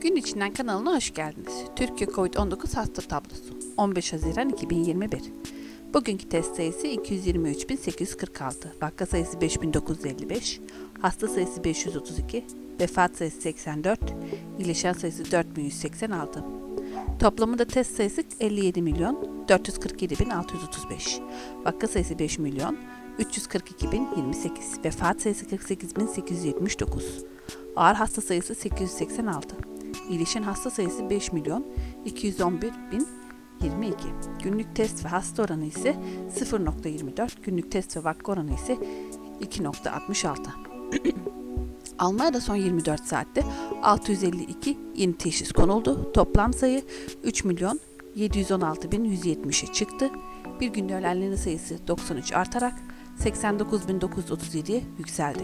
Gün içinden kanalına hoş geldiniz. Türkiye Covid-19 hasta tablosu 15 Haziran 2021. Bugünkü test sayısı 223.846, vaka sayısı 5955, hasta sayısı 532, vefat sayısı 84, iyileşen sayısı 4186. Toplamında test sayısı 57 milyon 447 bin 635. Vaka sayısı 5 milyon 342 bin 28. Vefat sayısı 48 bin 879. Ağır hasta sayısı 886. İyileşen hasta sayısı 5 milyon 211 bin 22. Günlük test ve hasta oranı ise 0.24. Günlük test ve vaka oranı ise 2.66. Almanya'da son 24 saatte 652 yeni teşhis konuldu. Toplam sayı 3 milyon 716.170'e çıktı. Bir günde ölenlerin sayısı 93 artarak 89.937'ye yükseldi.